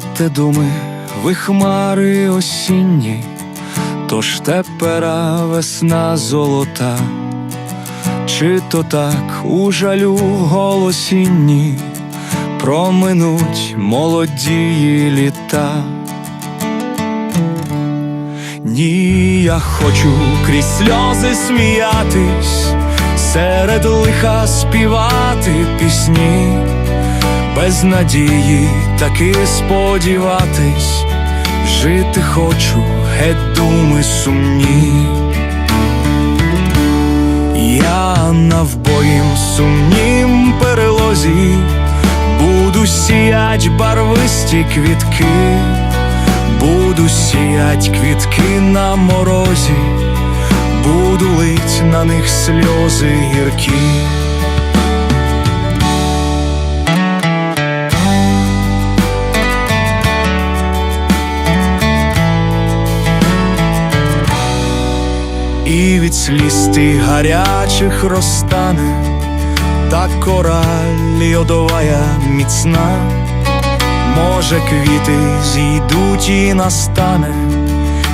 Несете думи, ви хмари осінні, тож тепера весна золота, чи то так у жалю голосінні? Проминуть молодії літа. Ні, я хочу крізь сльози сміятись, серед лиха співати пісні, без надії таки сподіватись, жити хочу, геть думи сумні. Я навбоїм сумнім перелозі, буду сіять барвисті квітки. Буду сіять квітки на морозі, буду лить на них сльози гіркі. Від сліз тих гарячих розтане, та кораль йодовая міцна. Може, квіти зійдуть і настане,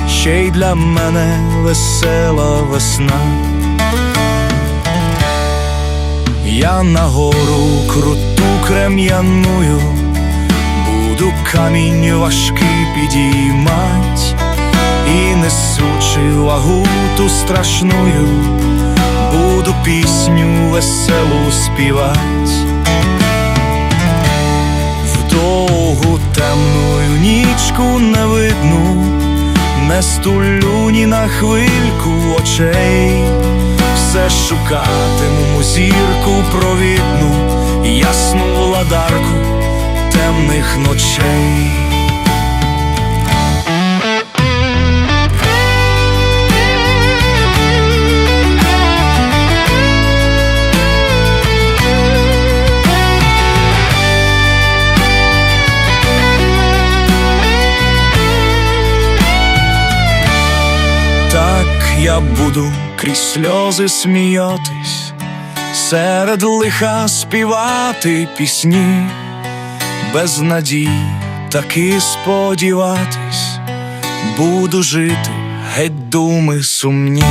ще й для мене весела весна. Я на гору круту крем'яную, буду камінь важкий підіймать, ту страшную, буду пісню веселу співать. В довгу темную нічку не видну, не стулю ні на хвильку очей, все шукатиму зірку провідну, ясну владарку темних ночей. Я буду крізь сльози сміятись, серед лиха співати пісні, без надій таки сподіватись, буду жити, геть думи сумні.